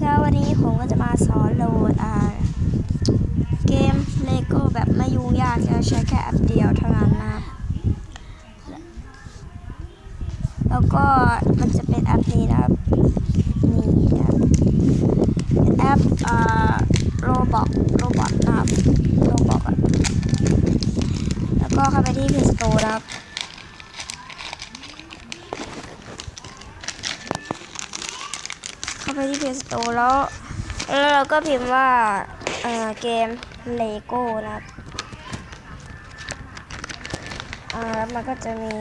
ครับวันนี้ผมก็จะมาสอนโหลดอ่าเกมเลโก้แบบไม่ยุ่งยากจะใช้แค่แอปเดียวเท่านั้นนะแล้วก็มันจะเป็นแอปนี้นะครับนี่นะเป็นแอปอ่าโรบอกโรบอทนะครับโรบอกอะแล้วก็เข้าไปที่ Play Store นะครับาไปที่ Play Store แล้ว แล้วเราก็พิมพ์ว่า เออเกมเลโก้นะครับอ่าแล้วมันก็จะมี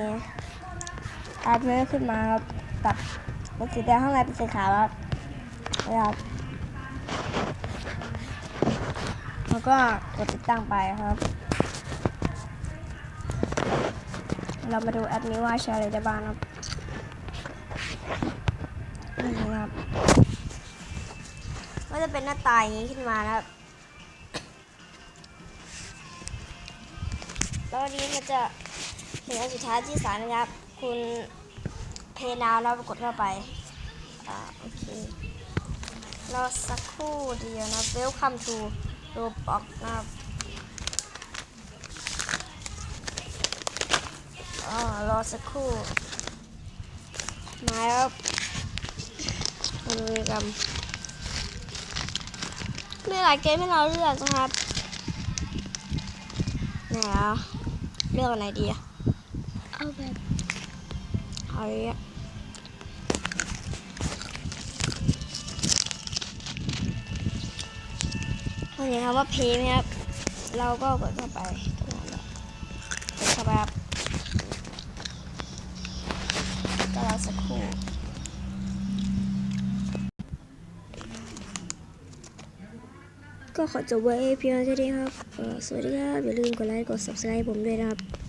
แอปนี้ขึ้นมาครับกับเป็นสีแดงข้างในเป็นสีขาวครับนะครับแล้วก็กดติดตั้งไปครับ เรามาดูแอปนี้ว่าใช้อะไรได้บ้างครับนี่ครับ จะเป็นหน้าตาอย่างนี้ขึ้นมานะครับแล้วอันนี้มันจะเห็นอันสุดท้ายที่สามนะครับ คุณเพนาวแล้วกดเข้าไปอ่าโอเครอสักครู่เดียวนะ Welcome to Roblox นะครับอ่ารอสักครู่มาแล้วมาดูกัน มีหลายเกมให้เราเลือกนะครับไหนอะเลือกอันไหนดีอะเอาแบบเอาอันนี้เราเห็นคำว่าเพย์ไหมครับ เราก็กดเข้าไปตรงนั้นแหละกดเข้าไปครับก็รอสักครู่ ก็ขอจบไว้เพียงเท่านี้ครับเอ่อสวัสดีครับ อย่าลืมกดไลค์ กด subscribe ผมด้วยนะครับ